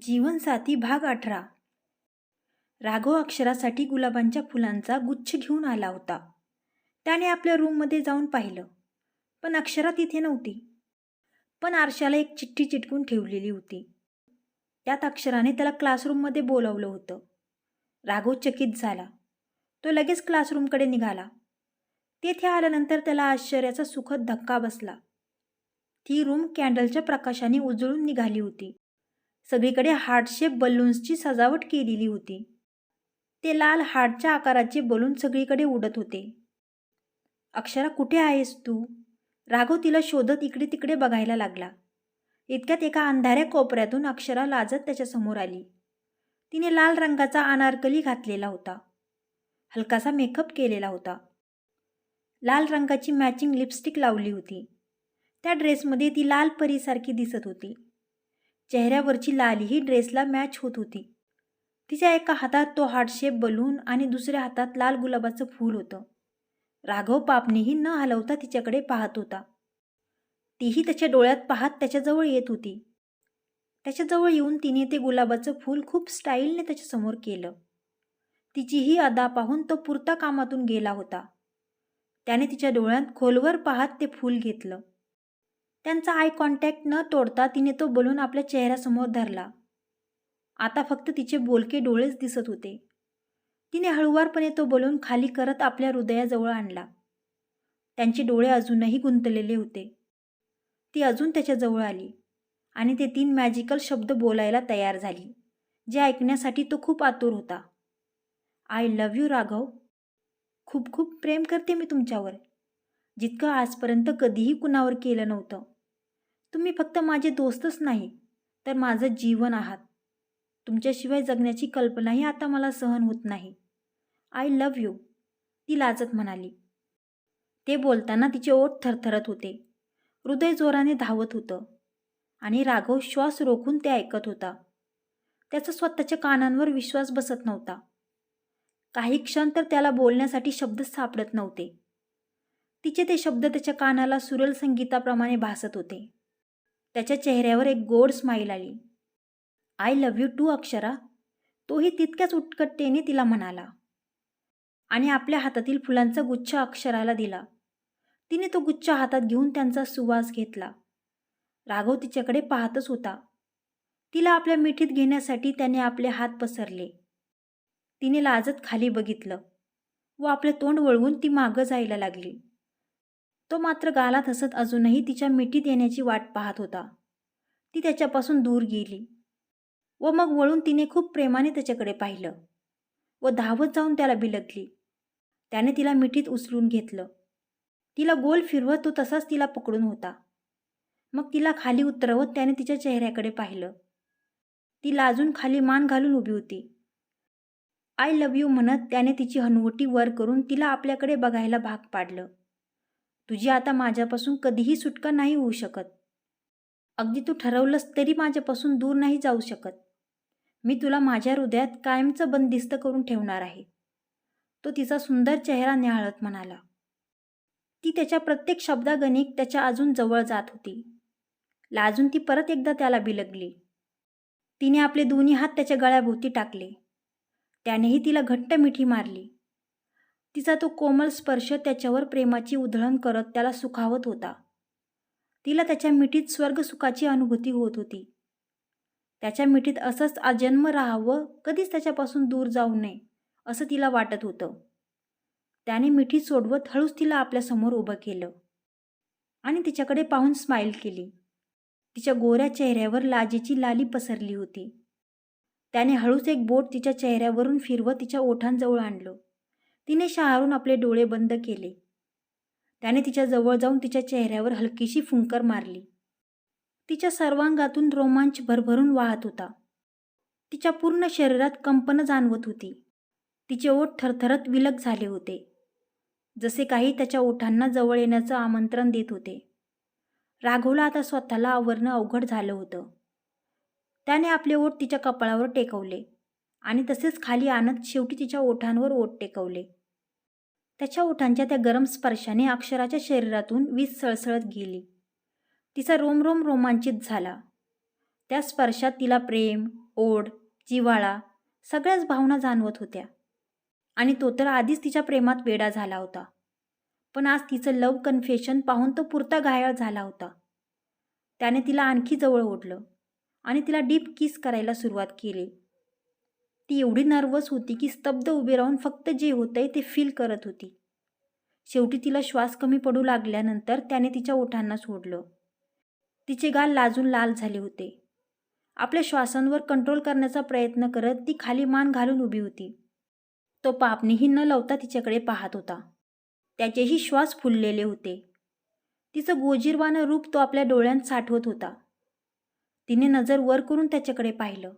जीवनसाथी भाग अठरा. राघव अक्षरासाठी गुलाबांच्या फुलांचा गुच्छ घेऊन आला होता. त्याने आपल्या रूममध्ये जाऊन पाहिलं. पण अक्षरा तिथे नव्हती. पण आरशाला एक चिठ्ठी चिटकून ठेवलेली होती. त्यात अक्षराने त्याला क्लासरूममध्ये बोलावलं होतं. राघव चकित झाला. तो लगेच क्लासरूमकडे निघाला. तेथे आल्यानंतर त्याला आश्चर्याचा सुखद धक्का बसला. ती रूम कॅन्डलच्या प्रकाशाने उजळून निघाली होती. सगळीकडे हार्टशेप बलून्सची सजावट केलेली होती. ते लाल हार्टच्या आकाराचे बलून सगळीकडे उडत होते. अक्षरा कुठे आहेस तू? राघव तिला शोधत इकडे तिकडे बघायला लागला. इतक्यात एका अंधाऱ्या कोपऱ्यातून अक्षरा लाजत त्याच्यासमोर आली. तिने लाल रंगाचा अनारकली घातलेला होता. हलकासा मेकअप केलेला होता. लाल रंगाची मॅचिंग लिपस्टिक लावली होती. त्या ड्रेसमध्ये ती लाल परीसारखी दिसत होती. चेहऱ्यावरची लालीही ड्रेसला मॅच होत होती. तिच्या एका हातात तो हार्टशेप बलून आणि दुसऱ्या हातात लाल गुलाबाचं फूल होतं. राघव पापणीही न हलवता तिच्याकडे पाहत होता. तीही त्याच्या डोळ्यात पाहत त्याच्याजवळ येत होती. त्याच्याजवळ येऊन तिने ते गुलाबाचं फूल खूप स्टाईलने त्याच्यासमोर केलं. तिचीही अदा पाहून तो पुरता कामातून गेला होता. त्याने तिच्या डोळ्यात खोलवर पाहत ते फूल घेतलं. त्यांचा आय कॉन्टॅक्ट न तोडता तिने तो बलून आपल्या चेहऱ्यासमोर धरला. आता फक्त तिचे बोलके डोळेच दिसत होते. तिने हळुवारपणे तो बलून खाली करत आपल्या हृदयाजवळ आणला. त्यांचे डोळे अजूनही गुंतलेले होते. ती अजून त्याच्याजवळ आली आणि ते तीन मॅजिकल शब्द बोलायला तयार झाली जे ऐकण्यासाठी तो खूप आतुर होता. I love you Raghav. खूप खूप प्रेम करते मी तुमच्यावर. जितकं आजपर्यंत कधीही कुणावर केलं नव्हतं. तुम्ही फक्त माझे दोस्तच नाही तर माझं जीवन आहात. तुमच्याशिवाय जगण्याची कल्पनाही आता मला सहन होत नाही. आय लव्ह यू ती लाजत म्हणाली. ते बोलताना तिचे ओठ थरथरत होते. हृदय जोराने धावत होतं आणि राघव श्वास रोखून ते ऐकत होता. त्याचा स्वतःच्या कानांवर विश्वास बसत नव्हता. काही क्षण तर त्याला बोलण्यासाठी शब्दच सापडत नव्हते. तिचे ते शब्द त्याच्या कानाला सुरल संगीताप्रमाणे भासत होते. त्याच्या चेहऱ्यावर एक गोड स्माईल आली. I love you too Akshara. तोही तितक्याच उत्कटतेने तिला म्हणाला. आणि आपल्या हातातील फुलांचा गुच्छ अक्षराला दिला. तिने तो गुच्छ हातात घेऊन त्यांचा सुवास घेतला. राघव तिच्याकडे पाहतच होता. तिला आपल्या मिठीत घेण्यासाठी त्याने आपले हात पसरले. तिने लाजत खाली बघितलं व आपले तोंड वळवून ती मागं जायला लागली. तो मात्र गालात हसत अजूनही तिच्या मिठीत येण्याची वाट पाहत होता. ती त्याच्यापासून दूर गेली व मग वळून तिने खूप प्रेमाने त्याच्याकडे पाहिलं व धावत जाऊन त्याला बिलगली. त्याने तिला मिठीत उचलून घेतलं. तिला गोल फिरवत तो तसाच तिला पकडून होता. मग तिला खाली उतरवत त्याने तिच्या चेहऱ्याकडे पाहिलं. ती लाजून खाली मान घालून उभी होती. आय लव्ह यू म्हणत त्याने तिची हनुवटी वर करून तिला आपल्याकडे बघायला भाग पाडलं. तुझी आता माझ्यापासून कधीही सुटका नाही होऊ शकत. अगदी तू ठरवलंस तरी माझ्यापासून दूर नाही जाऊ शकत. मी तुला माझ्या हृदयात कायमचं बंदिस्त करून ठेवणार आहे. तो तिचा सुंदर चेहरा निहाळत म्हणाला. ती त्याच्या प्रत्येक शब्दागणिक त्याच्या अजून जवळ जात होती. लाजून ती परत एकदा त्याला बिलगली. तिने आपले दोन्ही हात त्याच्या गळ्याभोवती टाकले. त्यानेही तिला घट्ट मिठी मारली. तिचा तो कोमल स्पर्श त्याच्यावर प्रेमाची उधळण करत त्याला सुखावत होता. तिला त्याच्या मिठीत स्वर्गसुखाची अनुभूती होत होती. त्याच्या मिठीत असंच अजन्म राहावं कधीच त्याच्यापासून दूर जाऊ नये असं तिला वाटत होतं. त्याने मिठी सोडवत हळूच तिला आपल्यासमोर उभं केलं आणि तिच्याकडे पाहून स्माईल केली. तिच्या गोऱ्या चेहऱ्यावर लाजेची लाली पसरली होती. त्याने हळूच एक बोट तिच्या चेहऱ्यावरून फिरवत तिच्या ओठांजवळ आणलं. तिने शहारून आपले डोळे बंद केले. त्याने तिच्या जवळ जाऊन तिच्या चेहऱ्यावर हलकीशी फुंकर मारली. तिच्या सर्वांगातून रोमांच भरभरून वाहत होता. तिच्या पूर्ण शरीरात कंपन जाणवत होती. तिचे ओठ थरथरत विलग झाले होते. जसे काही त्याच्या ओठांना जवळ येण्याचं आमंत्रण देत होते. राघवला आता स्वतःला आवरणं अवघड झालं होतं. त्याने आपले ओठ तिच्या कपाळावर टेकवले आणि तसेच खाली आणत शेवटी तिच्या ओठांवर ओठ टेकवले. त्याच्या ओठांच्या त्या गरम स्पर्शाने अक्षराच्या शरीरातून वीज सळसळत गेली. तिचा रोम रोम रोमांचित झाला. त्या स्पर्शात तिला प्रेम ओढ जिव्हाळा सगळ्याच भावना जाणवत होत्या. आणि तो तर आधीच तिच्या प्रेमात वेडा झाला होता. पण आज तिचं लव कन्फेशन पाहून तो पुरता घायाळ झाला होता. त्याने तिला आणखी जवळ ओढलं आणि तिला डीप किस करायला सुरुवात केली. ती एवढी नर्वस होती की स्तब्ध उभी राहून फक्त जे होतंय ते फील करत होती. शेवटी तिला श्वास कमी पडू लागल्यानंतर त्याने तिच्या ओठांना सोडलं. तिचे गाल लाजून लाल झाले होते. आपल्या श्वासांवर कंट्रोल करण्याचा प्रयत्न करत ती खाली मान घालून उभी होती. तो पापणीही न लावता तिच्याकडे पाहत होता. त्याचेही श्वास फुललेले होते. तिचं गोजीरवानं रूप तो आपल्या डोळ्यांत साठवत होता. तिने नजर वर करून त्याच्याकडे पाहिलं.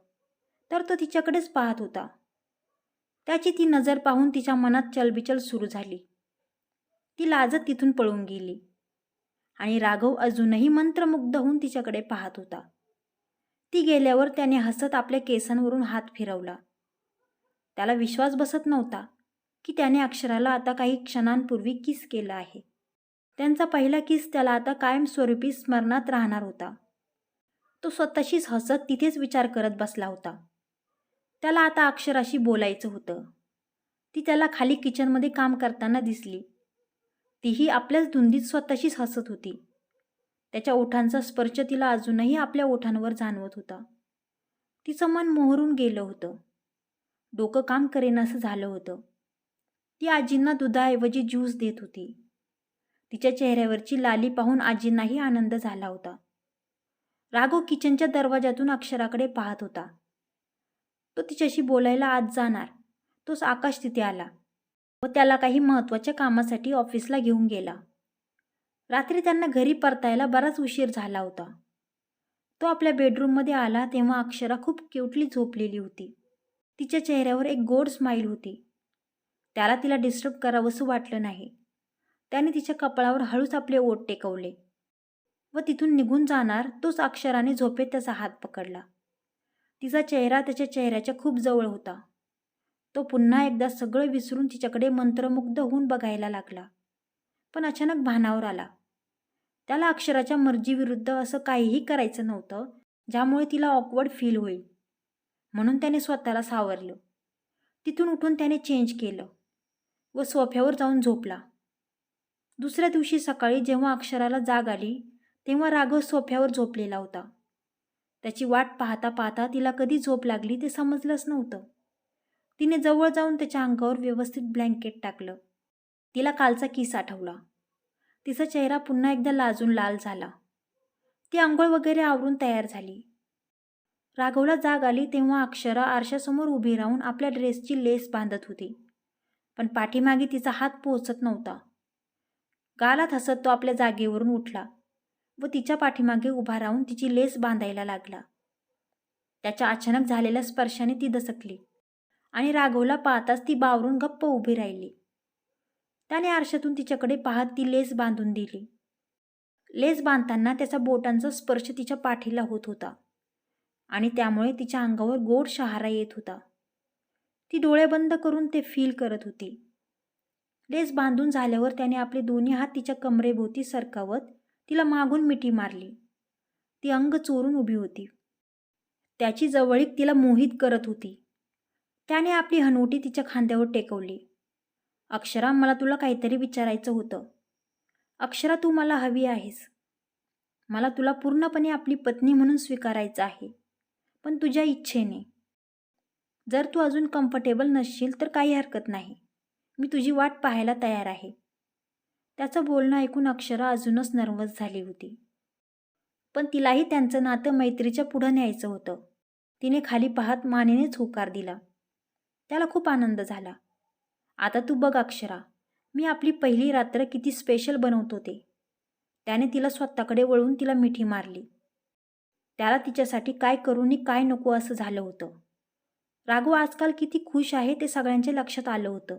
तर तो तिच्याकडेच पाहत होता. त्याची ती नजर पाहून तिच्या मनात चलबिचल सुरू झाली. ती लाजत तिथून पळून गेली. आणि राघव अजूनही मंत्रमुग्ध होऊन तिच्याकडे पाहत होता. ती गेल्यावर त्याने हसत आपल्या केसांवरून हात फिरवला. त्याला विश्वास बसत नव्हता की त्याने अक्षराला आता काही क्षणांपूर्वी किस केला आहे. त्यांचा पहिला किस त्याला आता कायमस्वरूपी स्मरणात राहणार होता. तो स्वतःशीच हसत तिथेच विचार करत बसला होता. त्याला आता अक्षराशी बोलायचं होतं. ती त्याला खाली किचनमध्ये काम करताना दिसली. तीही आपल्याच धुंदीत स्वतःशीच हसत होती. त्याच्या ओठांचा स्पर्श तिला अजूनही आपल्या ओठांवर जाणवत होता. तिचं मन मोहरून गेलं होतं. डोकं काम करेन असं झालं होतं. ती आजींना दुधाऐवजी ज्यूस देत होती. तिच्या चेहऱ्यावरची लाली पाहून आजींनाही आनंद झाला होता. राघव किचनच्या दरवाजातून अक्षराकडे पाहत होता. तो तिच्याशी बोलायला आज जाणार. तोच आकाश तिथे आला व त्याला काही महत्त्वाच्या कामासाठी ऑफिसला घेऊन गेला. रात्री त्यांना घरी परतायला बराच उशीर झाला होता. तो आपल्या बेडरूममध्ये आला तेव्हा अक्षरा खूप क्यूटली झोपलेली होती. तिच्या चेहऱ्यावर एक गोड स्माईल होती. त्याला तिला डिस्टर्ब करावंसं वाटलं नाही. त्याने तिच्या कपाळावर हळूच आपले ओठ टेकवले व तिथून निघून जाणार तोच अक्षराने झोपेत त्याचा हात पकडला. तिचा चेहरा त्याच्या चेहऱ्याच्या खूप जवळ होता. तो पुन्हा एकदा सगळं विसरून तिच्याकडे मंत्रमुग्ध होऊन बघायला लागला. पण अचानक भानावर आला. त्याला अक्षराच्या मर्जीविरुद्ध असं काहीही करायचं नव्हतं ज्यामुळे तिला ऑकवर्ड फील होईल. म्हणून त्याने स्वतःला सावरलं. तिथून उठून त्याने चेंज केलं व सोफ्यावर जाऊन झोपला. दुसऱ्या दिवशी सकाळी जेव्हा अक्षराला जाग आली तेव्हा राघव सोफ्यावर झोपलेला होता. त्याची वाट पाहता पाहता तिला कधी झोप लागली ते समजलंच नव्हतं. तिने जवळ जाऊन त्याच्या अंगावर व्यवस्थित ब्लँकेट टाकलं. तिला कालचा किस आठवला. तिचा चेहरा पुन्हा एकदा लाजून लाल झाला. ती आंघोळ वगैरे आवरून तयार झाली. राघवला जाग आली तेव्हा अक्षरा आरशासमोर उभी राहून आपल्या ड्रेसची लेस बांधत होती. पण पाठीमागे तिचा हात पोहोचत नव्हता. गालात हसत तो आपल्या जागेवरून उठला. व तिच्या पाठीमागे उभा राहून तिची लेस बांधायला लागला. त्याच्या अचानक झालेल्या स्पर्शाने ती दसकली आणि राघवला पाहताच ती बावरून गप्प उभी राहिली. त्याने आरशातून तिच्याकडे पाहत ती लेस बांधून दिली. लेस बांधताना त्याचा बोटांचा स्पर्श तिच्या पाठीला होत होता आणि त्यामुळे तिच्या अंगावर गोड शहारा येत होता. ती डोळे बंद करून ते फील करत होती. लेस बांधून झाल्यावर त्याने आपले दोन्ही हात तिच्या कमरेभोवती सरकावत तिला मागून मिठी मारली. ती अंग चोरून उभी होती. त्याची जवळीक तिला मोहित करत होती. त्याने आपली हनवटी तिच्या खांद्यावर टेकवली. अक्षरा मला तुला काहीतरी विचारायचं होतं. अक्षरा तू मला हवी आहेस. मला तुला पूर्णपणे आपली पत्नी म्हणून स्वीकारायचं आहे पण तुझ्या इच्छेने. जर तू अजून कम्फर्टेबल नसशील तर काही हरकत नाही. मी तुझी वाट पाहायला तयार आहे. त्याचं बोलणं ऐकून अक्षरा अजूनच नर्वस झाली होती. पण तिलाही त्यांचं नातं मैत्रीच्या पुढं न्यायचं होतं. तिने खाली पाहत मानेनेच होकार दिला. त्याला खूप आनंद झाला. आता तू बघ अक्षरा मी आपली पहिली रात्र किती स्पेशल बनवत होते त्याने तिला स्वतःकडे वळून तिला मिठी मारली. त्याला तिच्यासाठी काय करूनी काय नको असं झालं होतं. राघव आजकाल किती खुश आहे ते सगळ्यांच्या लक्षात आलं होतं.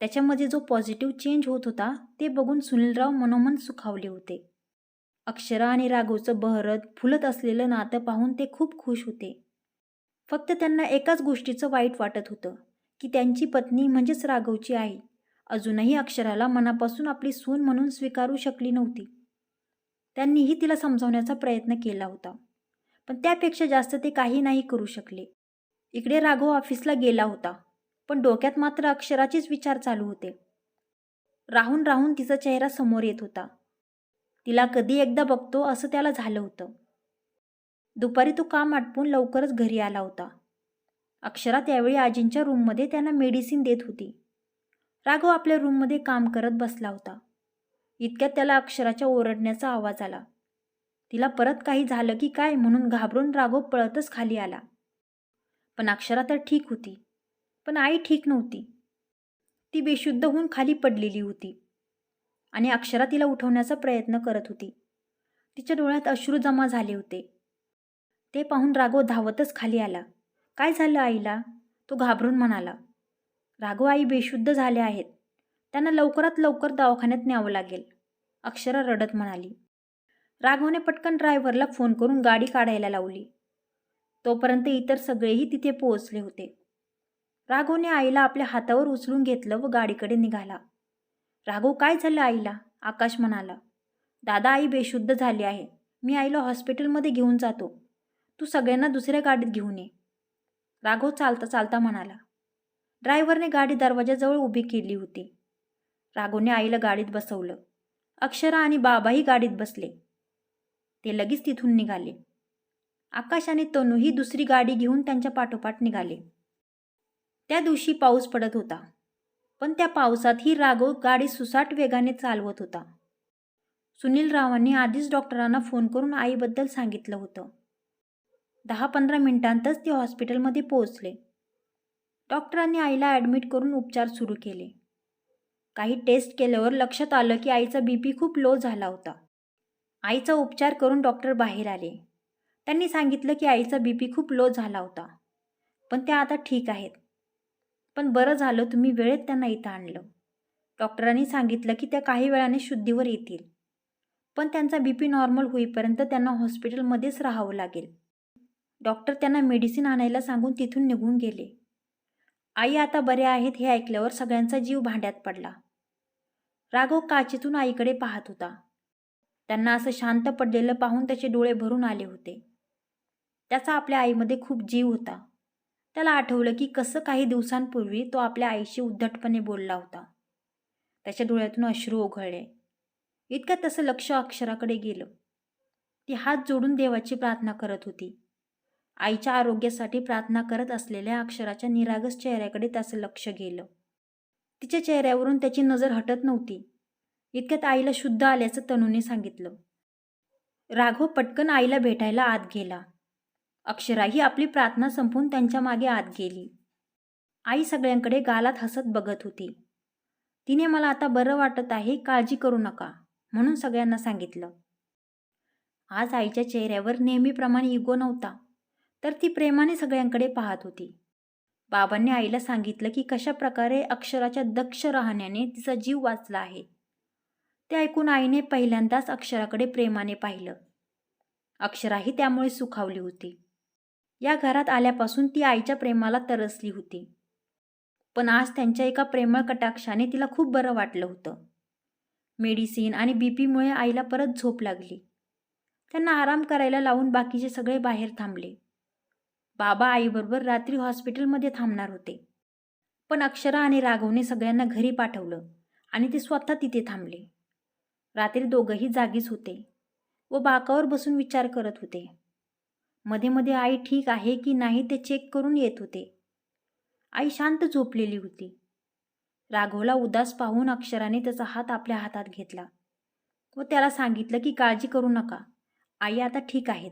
त्याच्यामध्ये जो पॉझिटिव्ह चेंज होत होता ते बघून सुनीलराव मनोमन सुखावले होते. अक्षरा आणि राघवचं बहरत फुलत असलेलं नातं पाहून ते खूप खुश होते. फक्त त्यांना एकाच गोष्टीचं वाईट वाटत होतं की त्यांची पत्नी म्हणजेच राघवची आई अजूनही अक्षराला मनापासून आपली सून म्हणून स्वीकारू शकली नव्हती. त्यांनीही तिला समजावण्याचा प्रयत्न केला होता. पण त्यापेक्षा जास्त ते काही नाही करू शकले. इकडे राघव ऑफिसला गेला होता. पण डोक्यात मात्र अक्षराचेच विचार चालू होते. राहून राहून तिचा चेहरा समोर येत होता. तिला कधी एकदा बघतो असं त्याला झालं होतं. दुपारी तो काम आटपून लवकरच घरी आला होता. अक्षरा त्यावेळी आजींच्या रूममध्ये त्यांना मेडिसिन देत होती. राघव आपल्या रूममध्ये काम करत बसला होता. इतक्यात त्याला अक्षराच्या ओरडण्याचा आवाज आला. तिला परत काही झालं की काय म्हणून घाबरून राघव पळतच खाली आला. पण अक्षरा तर ठीक होती. पण आई ठीक नव्हती. ती बेशुद्ध होऊन खाली पडलेली होती आणि अक्षरा तिला उठवण्याचा प्रयत्न करत होती. तिच्या डोळ्यात अश्रू जमा झाले होते. ते पाहून राघव धावतच खाली आला. काय झालं आईला? तो घाबरून म्हणाला. राघव आई बेशुद्ध झाले आहेत. त्यांना लवकरात लवकर दवाखान्यात न्यावं लागेल. अक्षरा रडत म्हणाली. राघवने पटकन ड्रायव्हरला फोन करून गाडी काढायला लावली. तोपर्यंत इतर सगळेही तिथे पोहोचले होते. राघवने आईला आपल्या हातावर उचलून घेतलं व गाडीकडे निघाला. राघव काय झालं आईला? आकाश म्हणाला. दादा आई बेशुद्ध झाली आहे. मी आईला हॉस्पिटलमध्ये घेऊन जातो. तू सगळ्यांना दुसऱ्या गाडीत घेऊन ये. राघव चालता चालता म्हणाला. ड्रायव्हरने गाडी दरवाजाजवळ उभी केली होती. राघवने आईला गाडीत बसवलं. अक्षरा आणि बाबाही गाडीत बसले. ते लगेच तिथून निघाले. आकाश आणि तनूही दुसरी गाडी घेऊन त्यांच्या पाठोपाठ निघाले. त्या दिवशी पाऊस पडत होता. पण त्या पावसातही राघव गाडी सुसाट वेगाने चालवत होता. सुनील रावांनी आधीच डॉक्टरांना फोन करून आईबद्दल सांगितलं होतं. दहा पंधरा मिनिटांतच ते हॉस्पिटलमध्ये पोहोचले. डॉक्टरांनी आईला ॲडमिट करून उपचार सुरू केले. काही टेस्ट केल्यावर लक्षात आलं की आईचा बी पी खूप लो झाला होता. आईचा उपचार करून डॉक्टर बाहेर आले. त्यांनी सांगितलं की आईचा बी पी खूप लो झाला होता. पण त्या आता ठीक आहेत. पण बरं झालं तुम्ही वेळेत त्यांना इथं आणलं. डॉक्टरांनी सांगितलं की त्या काही वेळाने शुद्धीवर येतील. पण त्यांचा बी पी नॉर्मल होईपर्यंत त्यांना हॉस्पिटलमध्येच राहावं लागेल. डॉक्टर त्यांना मेडिसिन आणायला सांगून तिथून निघून गेले. आई आता बरे आहेत हे ऐकल्यावर सगळ्यांचा जीव भांड्यात पडला. राघव काचेतून आईकडे पाहत होता. त्यांना असं शांत पडलेलं पाहून त्याचे डोळे भरून आले होते. त्याचा आपल्या आईमध्ये खूप जीव होता. त्याला आठवलं की कसं काही दिवसांपूर्वी तो आपल्या आईशी उद्धटपणे बोलला होता. त्याच्या डोळ्यातून अश्रू ओघळले. इतक्यात तसं लक्ष अक्षराकडे गेलं. ती हात जोडून देवाची प्रार्थना करत होती. आईच्या आरोग्यासाठी प्रार्थना करत असलेल्या अक्षराच्या निरागस चेहऱ्याकडे त्याचं लक्ष गेलं. तिच्या चेहऱ्यावरून त्याची नजर हटत नव्हती. इतक्यात आईला शुद्ध आल्याचं तनूने सांगितलं. राघव पटकन आईला भेटायला आत गेला. अक्षराही आपली प्रार्थना संपवून त्यांच्या मागे आत गेली. आई सगळ्यांकडे गालात हसत बघत होती. तिने मला आता बरं वाटत आहे काळजी करू नका म्हणून सगळ्यांना सांगितलं. आज आईच्या चेहऱ्यावर नेहमीप्रमाणे इगो नव्हता तर ती प्रेमाने सगळ्यांकडे पाहत होती. बाबांनी आईला सांगितलं की कशा प्रकारे अक्षराच्या दक्ष राहण्याने तिचा जीव वाचला आहे. ते ऐकून आईने पहिल्यांदाच अक्षराकडे प्रेमाने पाहिलं. अक्षराही त्यामुळे सुखावली होती. या घरात आल्यापासून ती आईच्या प्रेमाला तरसली होती. पण आज त्यांच्या एका प्रेमळ कटाक्षाने तिला खूप बरं वाटलं होतं. मेडिसिन आणि बी पीमुळे आईला परत झोप लागली. त्यांना आराम करायला लावून बाकीचे सगळे बाहेर थांबले. बाबा आईबरोबर रात्री हॉस्पिटलमध्ये थांबणार होते. पण अक्षरा आणि राघवने सगळ्यांना घरी पाठवलं आणि ते स्वतः तिथे थांबले. रात्री दोघंही जागीच होते व बाकावर बसून विचार करत होते. मध्ये मध्ये आई ठीक आहे की नाही ते चेक करून येत होते. आई शांत झोपलेली होती. राघवला उदास पाहून अक्षराने त्याचा हात आपल्या हातात घेतला व त्याला सांगितलं की काळजी करू नका. आई आता ठीक आहेत.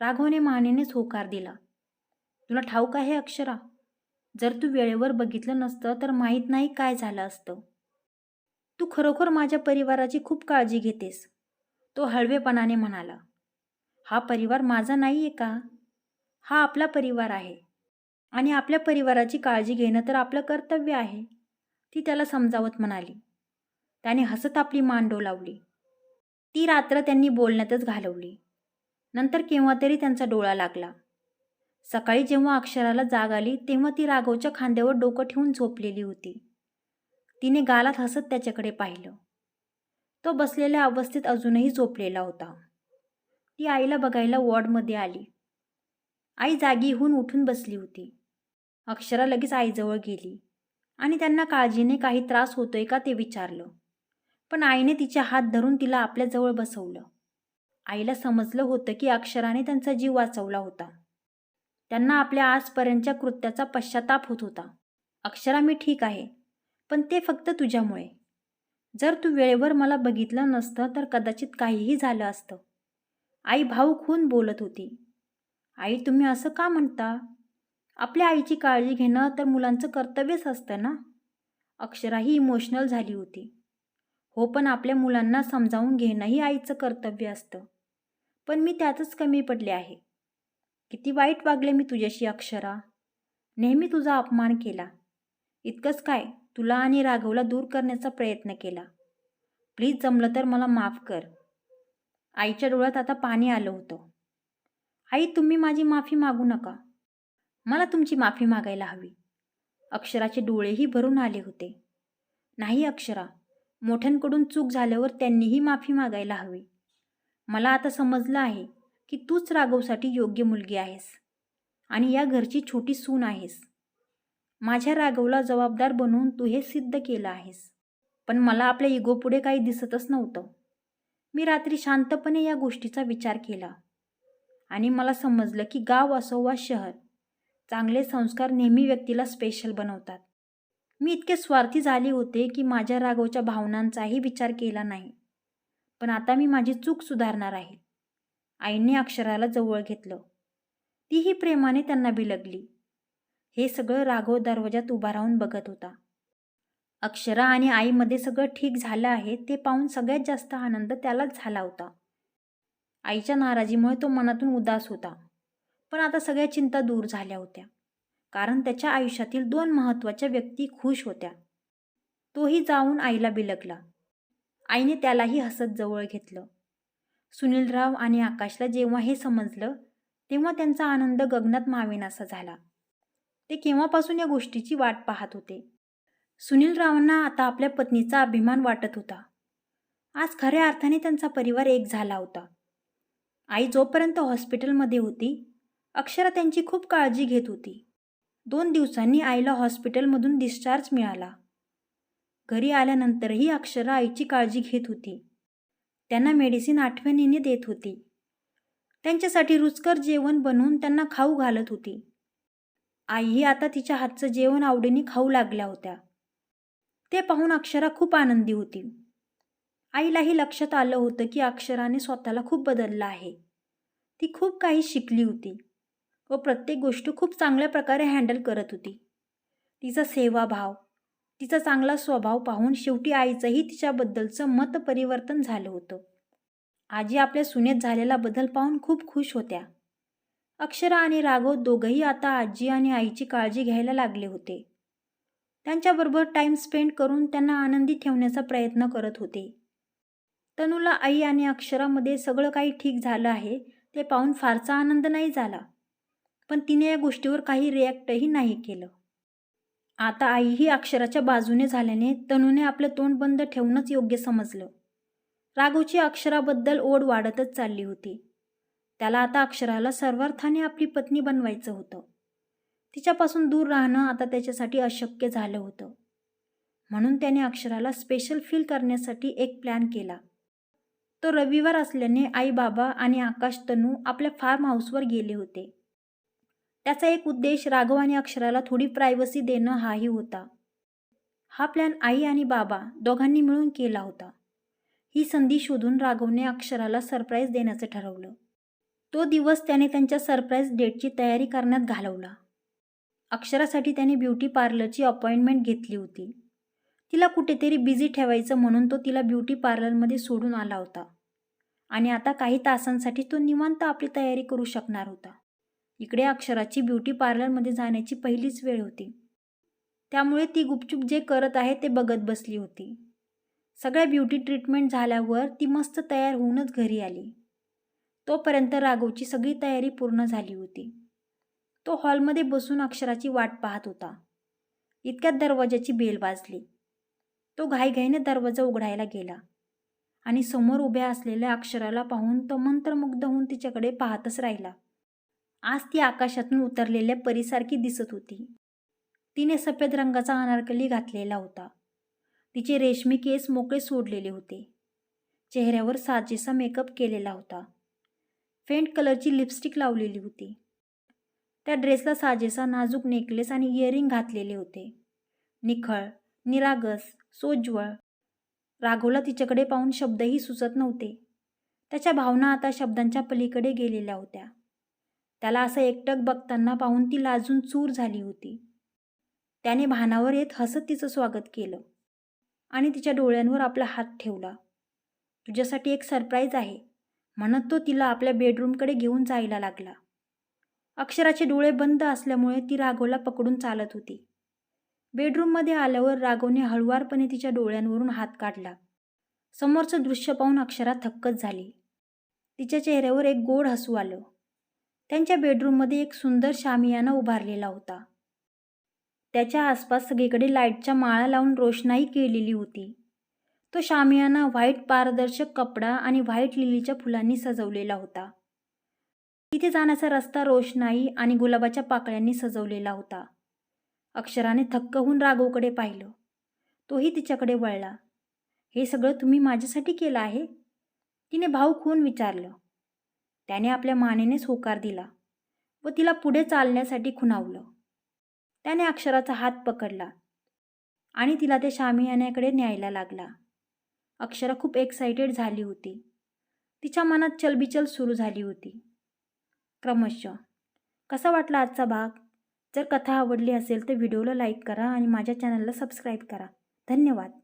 राघवने मानेनेच होकार दिला. तुला ठाऊक आहे अक्षरा? जर तू वेळेवर बघितलं नसतं तर माहीत नाही काय झालं असतं. तू खरोखर माझ्या परिवाराची खूप काळजी घेतेस. तो हळवेपणाने म्हणाला. हा परिवार माझा नाही आहे का? हा आपला परिवार आहे. आणि आपल्या परिवाराची काळजी घेणं तर आपलं कर्तव्य आहे. ती त्याला समजावत म्हणाली. त्याने हसत आपली मान डोलावली. ती रात्र त्यांनी बोलण्यातच घालवली. नंतर केव्हा तरी त्यांचा डोळा लागला. सकाळी जेव्हा अक्षराला जाग आली तेव्हा ती राघवच्या खांद्यावर डोकं ठेवून झोपलेली होती. तिने गालात हसत त्याच्याकडे पाहिलं. तो बसलेल्या अवस्थेत अजूनही झोपलेला होता. ती आईला बघायला वॉर्डमध्ये आली. आई जागी होऊन उठून बसली होती. अक्षरा लगेच आईजवळ गेली आणि त्यांना काळजीने काही त्रास होतोय का ते विचारलं. पण आईने तिचे हात धरून तिला आपल्याजवळ बसवलं. आईला समजलं होतं की अक्षराने त्यांचा जीव वाचवला होता. त्यांना आपल्या आजपर्यंतच्या कृत्याचा पश्चाताप होत होता. अक्षरा मी ठीक आहे पण ते फक्त तुझ्यामुळे. जर तू वेळेवर मला बघितलं नसतं तर कदाचित काहीही झालं असतं. आई भाऊक होऊन बोलत होती. आई तुम्ही असं का म्हणता? आपल्या आईची काळजी घेणं तर मुलांचं कर्तव्यच असतं ना. अक्षराही इमोशनल झाली होती. हो पण आपल्या मुलांना समजावून घेणंही आईचं कर्तव्य असतं. पण मी त्यातच कमी पडले आहे. किती वाईट वागले मी तुझ्याशी अक्षरा. नेहमी तुझा अपमान केला. इतकंच काय तुला आणि राघवला दूर करण्याचा प्रयत्न केला. प्लीज जमलं तर मला माफ कर. आईच्या डोळ्यात आता पाणी आलं होतं. आई तुम्ही माझी माफी मागू नका. मला तुमची माफी मागायला हवी. अक्षराचे डोळेही भरून आले होते. नाही अक्षरा मोठ्यांकडून चूक झाल्यावर त्यांनीही माफी मागायला हवी. मला आता समजलं आहे की तूच राघवसाठी योग्य मुलगी आहेस आणि या घरची छोटी सून आहेस. माझ्या राघवला जबाबदार बनवून तू हे सिद्ध केलं आहेस. पण मला आपल्या इगोपुढे काही दिसतच नव्हतं. मी रात्री शांतपणे या गोष्टीचा विचार केला आणि मला समजलं की गाव असो वा शहर चांगले संस्कार नेहमी व्यक्तीला स्पेशल बनवतात. मी इतके स्वार्थी झाले होते की माझ्या राघवच्या भावनांचाही विचार केला नाही. पण आता मी माझी चूक सुधारणार आहे आईने अक्षराला जवळ घेतलं. तीही प्रेमाने त्यांना बिलगली. हे सगळं राघव दरवाजात उभा राहून बघत होता. अक्षरा आणि आईमध्ये सगळं ठीक झालं आहे ते पाहून सगळ्यात जास्त आनंद त्यालाच झाला होता. आईच्या नाराजीमुळे तो मनातून उदास होता. पण आता सगळ्या चिंता दूर झाल्या होत्या. कारण त्याच्या आयुष्यातील दोन महत्त्वाच्या व्यक्ती खुश होत्या. तोही जाऊन आईला बिलगला. आईने त्यालाही हसत जवळ घेतलं. सुनीलराव आणि आकाशला जेव्हा हे समजलं तेव्हा त्यांचा आनंद गगनात मावेनासा झाला. ते केव्हापासून या गोष्टीची वाट पाहत होते? सुनीलरावांना आता आपल्या पत्नीचा अभिमान वाटत होता. आज खऱ्या अर्थाने त्यांचा परिवार एक झाला होता. आई जोपर्यंत हॉस्पिटलमध्ये होती अक्षरा त्यांची खूप काळजी घेत होती. दोन दिवसांनी आईला हॉस्पिटलमधून डिस्चार्ज मिळाला. घरी आल्यानंतरही अक्षरा आईची काळजी घेत होती. त्यांना मेडिसिन आठवणीने देत होती. त्यांच्यासाठी रुचकर जेवण बनवून त्यांना खाऊ घालत होती. आईही आता तिच्या हातचं जेवण आवडीने खाऊ लागल्या होत्या. ते पाहून अक्षरा खूप आनंदी होती. आईलाही लक्षात आलं होतं की अक्षराने स्वतःला खूप बदललं आहे. ती खूप काही शिकली होती व प्रत्येक गोष्ट खूप चांगल्या प्रकारे हँडल करत होती. तिचा सेवाभाव तिचा चांगला स्वभाव पाहून शेवटी आईचंही तिच्याबद्दलचं मत परिवर्तन झालं होतं. आजी आपल्या सुनेत झालेला बदल पाहून खूप खुश होत्या. अक्षरा आणि राघव दोघंही आता आजी आणि आईची काळजी घ्यायला लागले होते. त्यांच्याबरोबर टाईम स्पेंड करून त्यांना आनंदी ठेवण्याचा प्रयत्न करत होते. तनूला आई आणि अक्षरामध्ये सगळं काही ठीक झालं आहे ते पाहून फारसा आनंद नाही झाला. पण तिने या गोष्टीवर काही रिॲक्टही नाही केलं. आता आईही अक्षराच्या बाजूने झाल्याने तनूने आपलं तोंड बंद ठेवणंच योग्य समजलं. राघवची अक्षराबद्दल ओढ वाढतच चालली होती. त्याला आता अक्षराला सर्वार्थाने आपली पत्नी बनवायचं होतं. तिच्यापासून दूर राहणं आता त्याच्यासाठी अशक्य झालं होतं. म्हणून त्याने अक्षराला स्पेशल फील करण्यासाठी एक प्लॅन केला. तो रविवार असल्याने आई बाबा आणि आकाश तनू आपल्या फार्म हाऊसवर गेले होते. त्याचा एक उद्देश राघव आणि अक्षराला थोडी प्रायव्हसी देणं हाही होता. हा प्लॅन आई आणि बाबा दोघांनी मिळून केला होता. ही संधी शोधून राघवने अक्षराला सरप्राईज देण्याचं ठरवलं. तो दिवस त्याने त्यांच्या सरप्राईज डेटची तयारी करण्यात घालवला. अक्षरासाठी त्याने ब्युटी पार्लरची अपॉइंटमेंट घेतली होती. तिला कुठेतरी बिझी ठेवायचं म्हणून तो तिला ब्युटी पार्लरमध्ये सोडून आला होता. आणि आता काही तासांसाठी तो निवांत आपली तयारी करू शकणार होता. इकडे अक्षराची ब्युटी पार्लरमध्ये जाण्याची पहिलीच वेळ होती. त्यामुळे ती गुपचूप जे करत आहे ते बघत बसली होती. सगळ्या ब्युटी ट्रीटमेंट झाल्यावर ती मस्त तयार होऊनच घरी आली. तोपर्यंत राघवची सगळी तयारी पूर्ण झाली होती. तो हॉलमध्ये बसून अक्षराची वाट पाहत होता. इतक्यात दरवाजाची बेल वाजली. तो घाईघाईने दरवाजा उघडायला गेला आणि समोर उभ्या असलेल्या अक्षराला पाहून तो मंत्रमुग्ध होऊन तिच्याकडे पाहतच राहिला. आज ती आकाशातून उतरलेल्या परीसारखी दिसत होती. तिने सफेद रंगाचा अनारकली घातलेला होता. तिचे रेशमी केस मोकळे सोडलेले होते. चेहऱ्यावर साजेसा मेकअप केलेला होता. फेंट कलरची लिपस्टिक लावलेली होती. त्या ड्रेसला साजेसा नाजूक नेकलेस आणि इयरिंग घातलेले होते. निखळ निरागस सोज्वळ. राघवला तिच्याकडे पाहून शब्दही सुचत नव्हते. त्याच्या भावना आता शब्दांच्या पलीकडे गेलेल्या होत्या. त्याला असं एकटक बघताना पाहून ती लाजून चूर झाली होती. त्याने भानावर येत हसत तिचं स्वागत केलं आणि तिच्या डोळ्यांवर आपला हात ठेवला. तुझ्यासाठी एक सरप्राईज आहे म्हणत तो तिला आपल्या बेडरूमकडे घेऊन जायला लागला. अक्षराचे डोळे बंद असल्यामुळे ती राघवला पकडून चालत होती. बेडरूममध्ये आल्यावर राघवने हळुवारपणे तिच्या डोळ्यांवरून हात काढला. समोरचं दृश्य पाहून अक्षरा थक्कच झाली. तिच्या चेहऱ्यावर एक गोड हसू आलं. त्यांच्या बेडरूममध्ये एक सुंदर शामियाना उभारलेला होता. त्याच्या आसपास सगळीकडे लाईटच्या माळा लावून रोषणाई केलेली होती. तो शामियाना व्हाईट पारदर्शक कपडा आणि व्हाईट लिलीच्या फुलांनी सजवलेला होता. तिथे जाण्याचा रस्ता रोषणाई आणि गुलाबाच्या पाकळ्यांनी सजवलेला होता. अक्षराने थक्क होऊन राघवकडे पाहिलं. तोही तिच्याकडे वळला. हे सगळं तुम्ही माझ्यासाठी केलं आहे? तिने भाऊ खून विचारलं. त्याने आपल्या मानेनेच होकार दिला व तिला पुढे चालण्यासाठी खुणावलं. त्याने अक्षराचा हात पकडला आणि तिला ते शामियान्याकडे न्यायला लागला. अक्षरा खूप एक्सायटेड झाली होती. तिच्या मनात चलबिचल सुरू झाली होती. क्रमशः. कसा वाटला आजचा भाग? जर कथा आवडली असेल तर व्हिडिओला लाईक करा आणि माझ्या चॅनलला सबस्क्राईब करा. धन्यवाद.